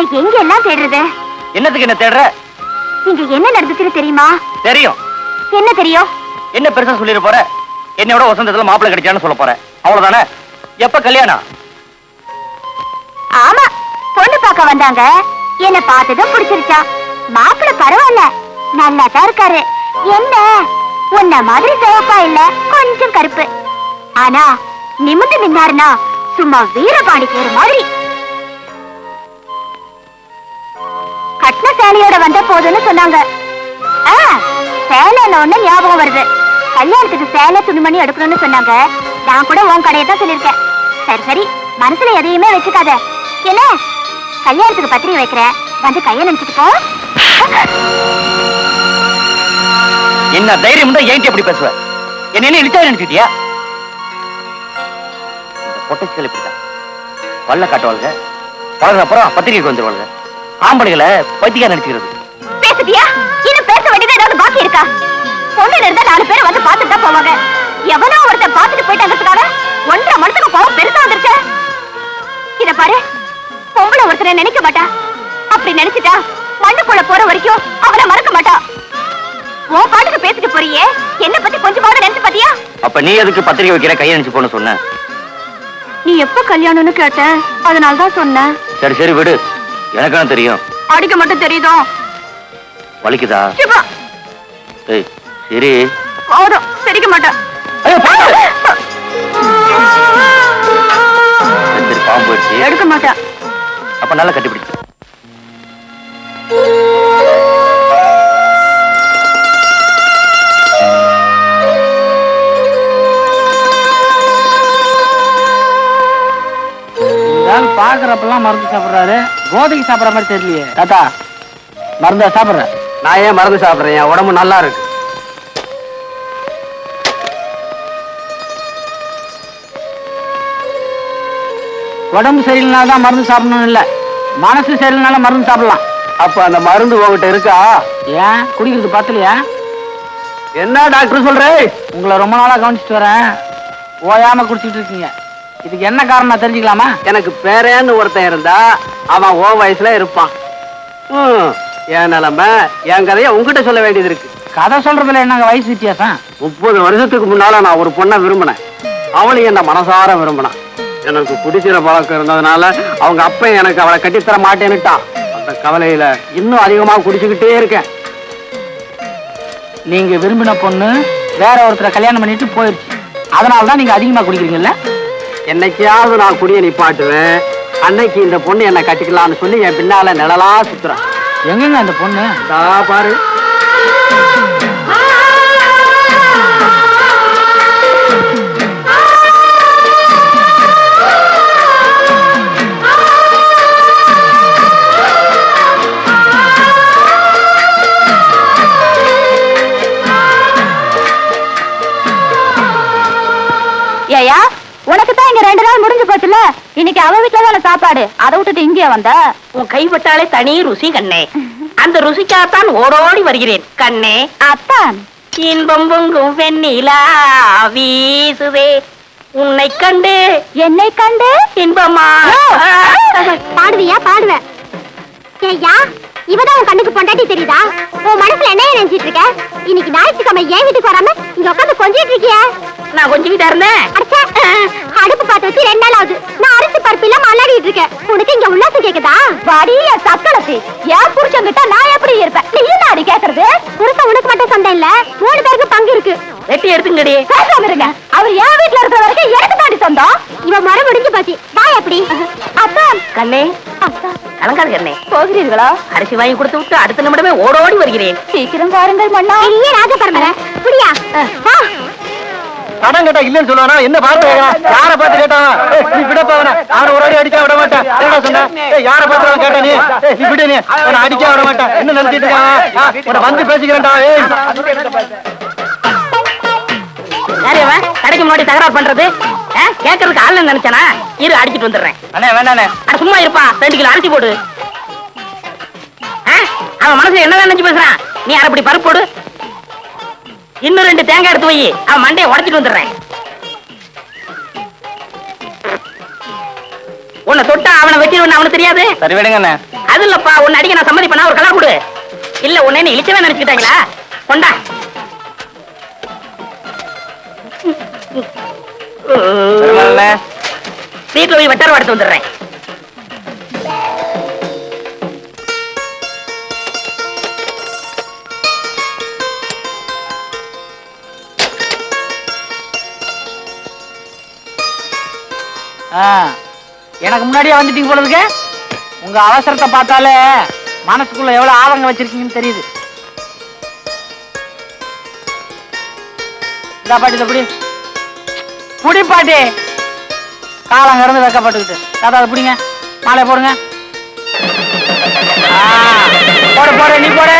எங்க எல்லாம் தேடுறது? என்னத்துக்கு என்ன தேடுற? இங்க என்ன நடந்துச்சுன்னு தெரியுமா? தெரியும். என்ன தெரியும்? என்ன பெருசா சொல்லிட போற? என்னோட வசந்தத்துல மாப்பிள்ளை கிடைச்சான்னு சொல்ல போற. அவ்வளவுதானே? எப்ப கல்யாணம்? ஆமா பொண்ணு பார்க்க வந்தாங்க. என்ன பார்த்ததும் பிடிச்சிருச்சா மாப்பிள்ள பரவாயில்ல நல்லா தான் இருக்காரு. என்ன? உன்ன மாதிரி சிவப்பா இல்ல கொஞ்சம் கருப்பு. ஆனா நிமிந்து நின்னாருன்னா சும்மா வீரபாண்டி பேரு மாதிரி. கட்டின சேலையோட வந்த போதுன்னு சொன்னாங்க. ஆ, ஒண்ணு ஞாபகம் வருது. கல்யாணத்துக்கு சேலை துணிமணி எடுக்கணும்னு சொன்னாங்க. நான் கூட உன் கடையை தான் சொல்லியிருக்கேன். சரி சரி மனசுல எதையுமே வச்சுக்காத. என்ன? கல்யாணத்துக்கு பத்திரிகை வைக்கிறேன் வந்து கையை நினைச்சிட்டு போ. என்ன தைரியம் தான் ஏன் எப்படி பேசுவ? என்ன இழுத்தா நினைச்சிட்டியா? இந்த பொட்டச்சிகள் இப்படிதான். பல்ல காட்டுவாளுங்க. பழகப்புறம் பத்திரிகைக்கு வந்துருவாளுங்க. ஆம்பளைகளை பைத்தியா நினைச்சுக்கிறது பேசுதியா இன்னும் பேச வேண்டியது ஏதாவது பாக்கி இருக்கா? பொண்ணுல இருந்தா நாலு பேர் வந்து பார்த்துட்டு தான் போவாங்க. எவனோ ஒருத்தன் பார்த்துட்டு போயிட்டாங்கிறதுக்காக ஒன்றரை மனசுக்கு கோவம் பெருசா வந்துருச்சு. இத பாரு பொம்பளை ஒருத்தரை நினைக்க மாட்டா. அப்படி நினைச்சிட்டா மண்ணுக்குள்ள போற வரைக்கும் அவளை மறக்க மாட்டா. உன் பாட்டுக்கு பேசிட்டு போறியே என்ன பத்தி கொஞ்சமாவது நினைச்சு பாத்தியா? அப்ப நீ எதுக்கு பத்திரிகை வைக்கிற கையை நினைச்சு போன சொன்ன? நீ எப்ப கல்யாணம்னு கேட்ட அதனால தான் சொன்னேன் சரி சரி விடு. எனக்கான தெரியும். அடிக்க மட்டும் தெரியுதோ? வலிக்குதா? ஏய் சரி. போதும் சிரிக்க மாட்டேன். பாம்பு. எடுக்க மாட்டேன். அப்ப நல்லா கட்டிப்பிடிச்சு இருந்தாலும் பாக்குறப்பெல்லாம் மருந்து சாப்பிடுறாரு. கோதைக்கு சாப்பிடற மாதிரி தெரியலையே. தாத்தா மருந்தா சாப்பிடுற நான் ஏன் மருந்து சாப்பிடுறேன்? என் உடம்பு நல்லா இருக்கு. உடம்பு சரியில்லைனா தான் மருந்து சாப்பிடணும் இல்ல. மனசு சரியில்லைனால மருந்து சாப்பிடலாம். அப்ப அந்த மருந்து உங்ககிட்ட இருக்கா? ஏன்? குடிக்கிறது பத்தலையா? என்ன டாக்டர் சொல்றே? உங்களை ரொம்ப நாளா கவனிச்சிட்டு வரேன். ஓயாம குடிச்சிட்டு இருக்கீங்க. இதுக்கு என்ன காரணம் தெரிஞ்சுக்கலாமா? எனக்கு பேரேன்னு ஒருத்தன் இருந்தா அவன் ஓ வயசுல இருப்பான். என் நிலைமை என் கதையை உங்ககிட்ட சொல்ல வேண்டியது இருக்கு. கதை சொல்றதுல என்னங்க வயசு வித்தியாசம்? முப்பது வருஷத்துக்கு முன்னால நான் ஒரு பொண்ணை விரும்பினேன். அவளையும் என்ன மனசார விரும்பினான். எனக்கு குடிக்கிற பழக்கம் இருந்ததுனால அவங்க அப்பன் எனக்கு அவளை கட்டித்தர மாட்டேன்னுட்டான். அந்த கவலையில இன்னும் அதிகமா குடிச்சுக்கிட்டே இருக்கேன். நீங்க விரும்பின பொண்ணு வேற ஒருத்தரை கல்யாணம் பண்ணிட்டு போயிருச்சு. அதனால தான் நீங்க அதிகமா குடிக்கிறீங்கல்ல? என்னைக்காவது நான் குடியை நிப்பாட்டுவேன் அன்னைக்கு இந்த பொண்ணு என்ன கட்டிக்கலாம்னு சொல்லி என் பின்னால நிழலா சுத்துறான் எங்கங்க அந்த பொண்ணு? பாரு. இன்னைக்கு அவ வீட்டுல தானே சாப்பாடு? அதை விட்டுட்டு இங்கே வந்த? உன் கைப்பட்டாலே தனி ருசி கண்ணே. அந்த ருசிக்காகத்தான் ஓடோடி வருகிறேன் கண்ணே. அத்தான். இன்பம் பொங்கும் வெண்ணிலா வீசுதே. உன்னை கண்டு என்னை கண்டு? இன்பமா? பாடுவியா? பாடுவேன் ஏய்யா இவதான் உன் கண்ணுக்கு பொண்டாட்டி தெரியுதா? உன் மனசுல என்ன நினைச்சிட்டு இருக்க? இன்னைக்கு ஞாயிற்றுக்கிழமை ஏன் வீட்டுக்கு வராம இங்க உட்காந்து கொஞ்சிட்டு இருக்கிய? நான் கொஞ்சம் இருந்தேன். அடுப்பு பார்த்து வச்சு ரெண்டு நாள் ஆகுது. நான் அரிசி பருப்பு இல்லாம அல்லாடிட்டு இருக்கேன் உனக்கு இங்க உல்லாசம் கேக்குதா வடிய சக்களத்தி ஏன் புருஷன் கிட்ட நான் எப்படி இருப்பேன்? நீ நாடி கேக்குறது? புருஷன் உனக்கு மட்டும் சொந்தம் இல்ல. மூணு பேருக்கு பங்கு இருக்கு. வெட்டி எடுத்துங்கடி. பேசாம இருங்க. அவர் என் வீட்டுல இருக்கிற வரைக்கும் எனக்கு தாண்டி சொந்தம். இவன் மரம் முடிஞ்சு போச்சு. வா எப்படி? அப்பா கண்ணே. அப்பா கலங்காது கண்ணே. போகிறீர்களா? அரிசி வாங்கி கொடுத்து விட்டு அடுத்த நிமிடமே ஓடோடி வருகிறேன். சீக்கிரம் வாருங்கள் மன்னா. பெரிய ராஜ பரம்பரை புரியா வா. படம் கேட்டா இல்லன்னு சொல்லுவானா? என்ன பார்த்து யார பார்த்து கேட்டான்? நீ விடப்பா அவனை ஒரு அடி அடிச்சா விட மாட்டேன். என்னடா சொன்ன? யார பார்த்து கேட்டா நீ? நீ விடு நீ. அவனை அடிச்சா விட மாட்டேன். என்ன நினைச்சிட்டு இருக்கான்? வந்து பேசிக்கிறேன்டா ஏய். யாரு அவன் கடைக்கு முன்னாடி தகராறு பண்றது? கேட்கறதுக்கு ஆள் நினைச்சானா? இரு அடிச்சிட்டு வந்துடுறேன். அண்ணே வேண்டாண்ணே அட சும்மா இருப்பா. ரெண்டு கிலோ அரிசி போடு. அவன் மனசுல என்ன நினைச்சு பேசுறான்? நீ அரைப்படி பருப்பு போடு. இன்னும் ரெண்டு தேங்காய் எடுத்து வை. அவன் மண்டையை உடைச்சிட்டு வந்துடுறேன். உன்னை தொட்டா அவனை வெட்டிடுவேன் அவனுக்கு தெரியாது? சரி விடுங்க அது இல்லப்பா உன்னை அடிக்க நான் சம்மதிப்பேனா ஒரு கலர் கொடு. இல்ல உன்னை இழிச்சவே நினைச்சுக்கிட்டாங்களா? கொண்டா. வீட்டுல போய் வெட்டார எடுத்து வந்துடுறேன். எனக்கு முன்னாடியே வந்துட்டீங்க போல இருக்கு உங்க அவசரத்தை பார்த்தாலே மனசுக்குள்ள எவ்வளவு ஆதங்கம் வச்சிருக்கீங்கன்னு தெரியுது. இந்தா பாட்டி இதை புடி புடி பாட்டி. காலம் கடந்து வைக்கப்பட்டுக்கிட்டு. தாத்தா அதை பிடிங்க. மாலை போடுங்க. ஆ, போடு போடு நீ போடு.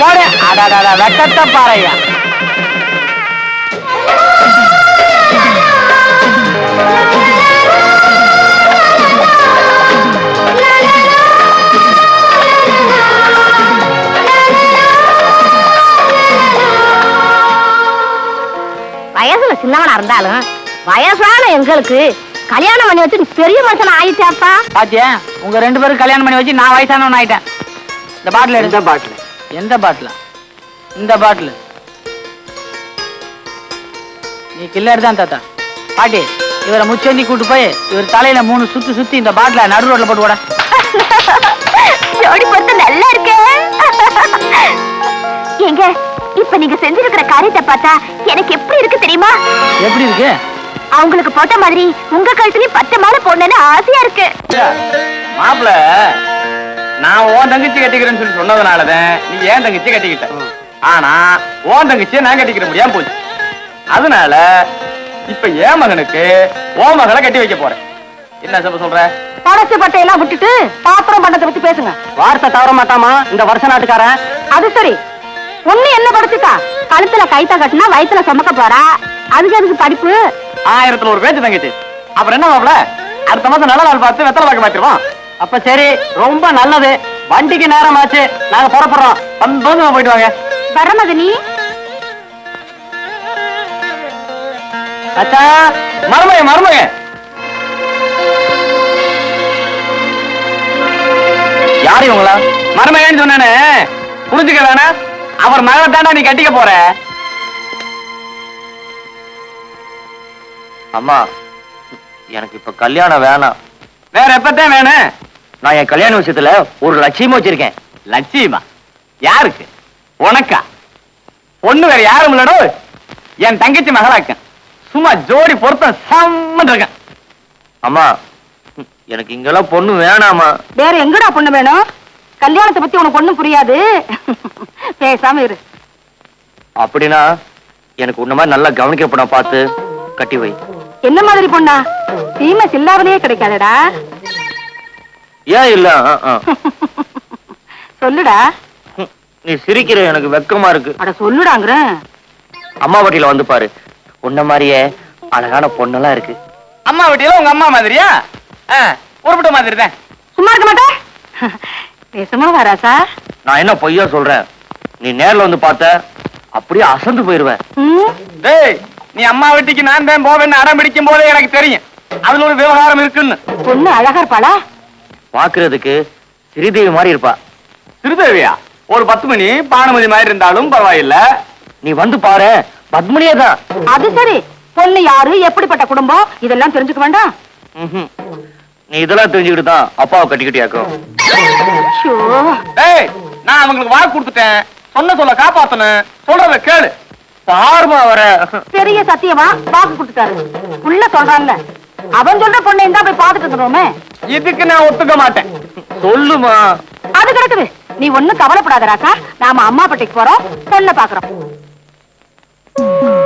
போடு. அடாடா வெட்டத்தை பாறையா. வயசுல சின்னவனா இருந்தாலும் வயசான எங்களுக்கு கல்யாணம் பண்ணி வச்சு பெரிய மனுஷன் ஆயிட்டாப்பா. பாத்தியா உங்க ரெண்டு பேரும் கல்யாணம் பண்ணி வச்சு நான் வயசானவன் ஆயிட்டேன். இந்த பாட்டில் எடுத்த. பாட்டில். எந்த பாட்டில்? இந்த பாட்டில். நீ கில்லர் தான் தாத்தா. பாட்டி. இவரை முச்சந்தி கூட்டு போய் இவர் தலையில மூணு சுத்தி சுத்தி இந்த பாட்டில நடு ரோட்ல போட்டு விட ஜோடி பொறுத்து நல்லா இருக்கு. எங்க இப்ப நீங்க செஞ்சிருக்கிற காரியத்தை பார்த்தா எனக்கு எப்படி இருக்கு தெரியுமா? எப்படி இருக்கு? அவங்களுக்கு போட்ட மாதிரி உங்க கழுத்துலயும் பத்து மாலை போடணும்னு ஆசையா இருக்கு. மாப்பிள நான் உன் தங்கச்சி கட்டிக்கிறேன்னு சொல்லி சொன்னதுனாலதான் நீ ஏன் தங்கச்சி கட்டிக்கிட்ட. ஆனா உன் தங்கச்சியை நான் கட்டிக்கிற முடியாம போச்சு. அதனால இப்ப என் மகனுக்கு உன் மகளை கட்டி வைக்க போறேன். என்ன சொல்ல சொல்ற? படச்சு பட்டையெல்லாம் விட்டுட்டு பாத்திரம் பண்ணத்தை பத்தி பேசுங்க. வார்த்தை தவற மாட்டாமா? இந்த வருஷ நாட்டுக்காரன். அது சரி. ஒண்ணு என்ன படிச்சுக்கா கழுத்துல கைத்த கட்டினா வயித்துல சுமக்க போறா? அதுக்கு அதுக்கு படிப்பு? ஆயிரத்துல ஒரு பேச்சு தங்கச்சி. அப்புறம் என்ன மாப்பிள? அடுத்த மாசம் நல்ல நாள் பார்த்து வெத்தலை பார்க்க மாத்திருவோம். அப்ப சரி ரொம்ப நல்லது. வண்டிக்கு நேரமாச்சு. நாங்க புறப்படுறோம். சந்தோஷமா போயிட்டு வாங்க. வரமதனி அச்சா மருமக மருமக யாரு இவங்களா? மருமகன்னு சொன்னானே புரிஞ்சுக்க வேணா அவர் மகளை தாண்டா நீ கட்டிக்க போற. அம்மா எனக்கு இப்ப கல்யாணம் வேணாம். வேற எப்பத்தான் வேணும்? நான் என் கல்யாண விஷயத்துல ஒரு லட்சியமா வச்சிருக்கேன். லட்சியமா? யாருக்கு? உனக்கா? பொண்ணு வேற யாரும் இல்லடோ. என் தங்கச்சி மகளாக்கன் சும்மா ஜோடி பொருத்தம் செம்மன் இருக்கேன் அம்மா எனக்கு இங்கெல்லாம் பொண்ணு வேணாமா வேற எங்கடா பொண்ணு வேணும்? கல்யாணத்தை பத்தி உனக்கு ஒண்ணும் புரியாது. பேசாம இரு. அப்படின்னா எனக்கு உன்ன மாதிரி நல்லா கவனிக்கப்பட பார்த்து கட்டி வை. என்ன மாதிரி பொண்ணா? சீமை சில்லாவதே கிடைக்காதடா. ஏன் இல்ல. சொல்லுடா. ஹம், நீ சிரிக்கிற எனக்கு வெக்கமா இருக்கு. அட சொல்லுடாங்கிற. அம்மா வட்டியில வந்து பாரு. உன்ன மாதிரியே அழகான பொண்ணெல்லாம் இருக்கு. அம்மா வீட்டில உங்க அம்மா மாதிரியா? ஆ, உருப்பிட்ட மாதிரி தான். சும்மா இருக்க மாட்டேன் பேசுமா வராசா நான் என்ன பொய்யா சொல்றேன்? நீ நேர்ல வந்து பார்த்த அப்படியே அசந்து போயிருவேன் டேய் நீ அம்மா வீட்டுக்கு நான் தான் போவேன்னு அடம் பிடிக்கும் போதே எனக்கு தெரியும். அதுல ஒரு விவகாரம் இருக்குன்னு. பொண்ணு அழகா இருப்பாளா? பாக்குறதுக்கு ஸ்ரீதேவி மாதிரி இருப்பா. சிறுதேவியா? ஒரு பத்து மணி பானுமதி மாதிரி இருந்தாலும் பரவாயில்ல. நீ வந்து பாரு பத்மினியே தான் அது சரி. பொண்ணு யாரு? எப்படிப்பட்ட குடும்பம்? இதெல்லாம் தெரிஞ்சுக்க வேண்டாம். நீ இதெல்லாம் தெரிஞ்சுக்கிட்டு தான் அப்பாவை கட்டிக்கிட்டியாக்கும் டேய் நான் அவங்களுக்கு வாக்கு கொடுத்துட்டேன். சொன்ன சொல்ல காப்பாத்தணும். சொல்றத கேளு. பாருமா வர பெரிய சத்தியமா வாக்கு கொடுத்துட்டாரு. உள்ள சொல்றான்ல அவன் சொல்ற பொண்ணை இருந்தா போய் பாத்துட்டு வந்துடுவோமே. இதுக்கு நான் ஒத்துக்க மாட்டேன். சொல்லுமா? அது கிடக்குது. நீ ஒண்ணும் கவலைப்படாத ராசா நாம அம்மா பட்டிக்கு போறோம் பொண்ணை பாக்குறோம் சும்மாதான்.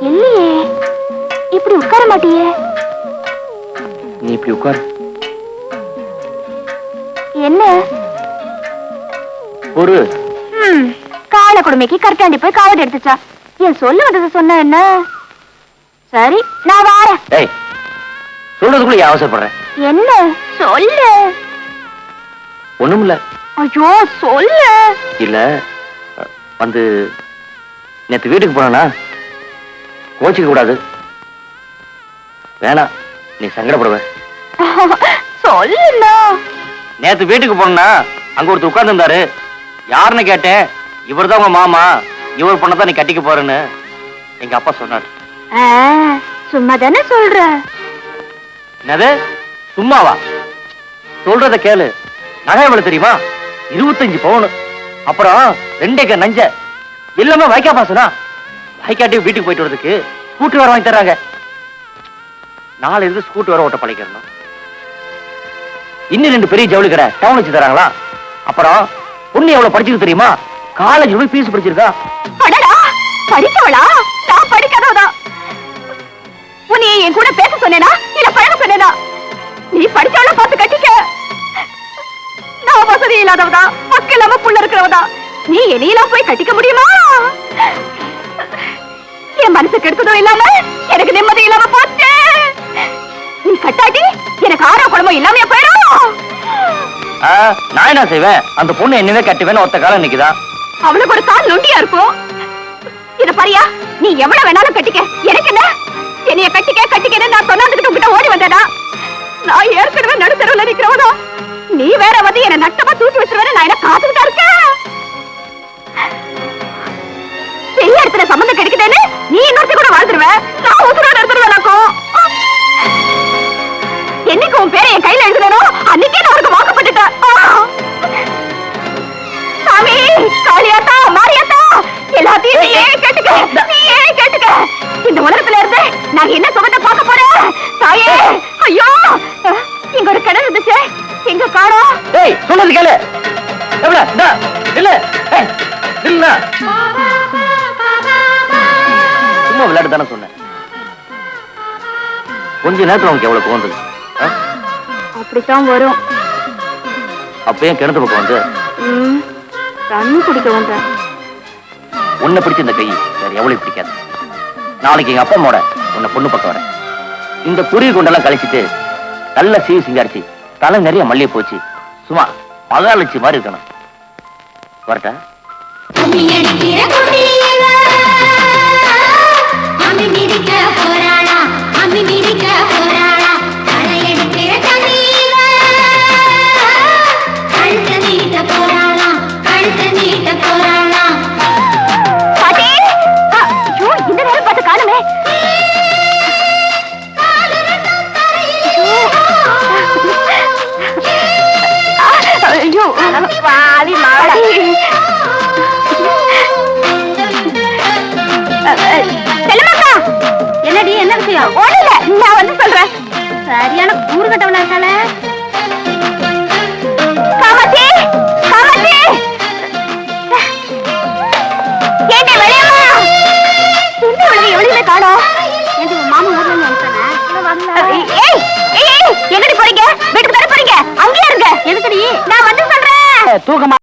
இல்லையே. இப்படி உட்கார மாட்டியே. நீ இப்படி உட்காரு. என்ன? ஒரு கால கொடுமைக்கு கரெக்டாண்டி போய் காவடி எடுத்துச்சா. என் சொல்ல வந்ததை சொன்ன என்ன? சரி நான் வாரேன். ஏய் சொல்றதுக்குள்ள ஏன் அவசரப்படுறேன். என்ன? சொல்லு. ஒண்ணுமில்ல. ஐயோ சொல்லு. இல்ல வந்து நேத்து வீட்டுக்கு போனா கோச்சிக்க கூடாது. வேணாம் நீ சங்கடப்படுவ. சொல்லுண்ணா. நேத்து வீட்டுக்கு போனா அங்க ஒருத்தர் உட்கார்ந்து இருந்தாரு யாருன்னு கேட்டேன் இவர்தான் உங்க மாமா இவர் பொண்ணதான் நீ கட்டிக்க போறேன்னு எங்க அப்பா சொன்னாரு. சும்மா தானே சொல்ற? என்னது? சும்மாவா? சொல்றத கேளு. நகை எவ்வளவு தெரியுமா? இருபத்தஞ்சு பவுன். அப்புறம் ரெண்டேக்க நஞ்ச. எல்லாமே வைக்கா பாசனா? வைக்காட்டி வீட்டுக்கு போயிட்டு வரதுக்கு ஸ்கூட்டர் வேற வாங்கி தர்றாங்க. நாளை இருந்து ஸ்கூட்டர் வேற ஓட்ட பழகிடணும். இன்னும் ரெண்டு பெரிய ஜவுளி கடை டவுன் வச்சு தராங்களா? அப்புறம் பொண்ணு எவ்வளவு படிச்சிருக்கு தெரியுமா? காலேஜ் போய் பீஸ் படிச்சிருக்கா? அடடா படிச்சவளா? நான் படிக்காதவதா? உன்னை என் கூட பேச சொன்னேனா? இல்ல பழக சொன்னேனா? நீ படிச்சவள பார்த்து கட்டிக்க. நான் வசதி இல்லாதவதா? பக்கம் இல்லாம புள்ள இருக்கிறவதா? நீ என்னையெல்லாம் போய் கட்டிக்க முடியுமா? என் மனசு கெடுத்ததும் இல்லாம எனக்கு நிம்மதி இல்லாம போச்சு. நீ கட்டாட்டி எனக்கு ஆரோ குழம்பம் இல்லாம போயிடும். நான் என்ன செய்வேன்? அந்த பொண்ணு என்னவே கட்டுவேன்னு ஒத்த காலம் நிக்குதா? அவளுக்கு ஒரு கால் நொண்டியா இருக்கும். இது பாரியா நீ எவ்வளவு வேணாலும் கட்டிக்க. எனக்கு என்ன? என்னைய கட்டிக்க கட்டிக்கன்னு நான் சொன்னாந்துக்கிட்டு உங்ககிட்ட ஓடி வந்தேனா? நான் ஏற்கனவே நடுத்தரவுல நிக்கிறவனோ? நீ வேற வந்து என்ன நட்டமா தூக்கி வச்சிருவேன்னு நான் என்ன காத்துக்கிட்டா இருக்கேன்? பெரிய இடத்துல சம்மந்தம் கிடைக்குதுன்னு நீ இன்னொருத்த கூட வாழ்ந்துருவேன் நான் உசுரோட எடுத்துருவேனாக்கும் என்னைக்கு உன் பேரை என் கையில எழுதுனோ அன்னைக்கே நான் அவருக்கு ஆ! சாமி காளியாத்தா மாரியாத்தா எல்லாத்தையும் நீயே கேட்டுக்க நீயே கேட்டுக்க. இந்த உலகத்துல இருந்து நான் என்ன சுகத்தை பார்க்க போறேன்? தாயே ஐயோ! இங்க ஒரு கிணறு இருந்துச்சு. எங்க காணோம். ஏய் சொன்னது கேளு. எவ்வளவு இந்தா, இல்ல ஏய், இல்ல சும்மா விளையாட்டு தானே சொன்னேன். கொஞ்ச நேரத்துல உனக்கு எவ்வளவு கோந்தது அப்படித்தான் வரும். அப்பயும் கிணத்து பக்கம் வந்து. ம், தண்ணி குடிக்க வந்தேன். உன்னை பிடிச்ச இந்த கை வேற எவ்வளவு பிடிக்காது. நாளைக்கு எங்க அப்பா அம்மாவோட உன்னை பொண்ணு பக்கம் வரேன். இந்த குருவி கொண்டெல்லாம் கழிச்சிட்டு நல்ல சீவி சிங்காரிச்சு தலை நிறைய மல்லிகை போச்சு சும்மா மகாலட்சி மாதிரி இருக்கணும். வரட்டா? அம்மி அடிக்கிற குட்டியில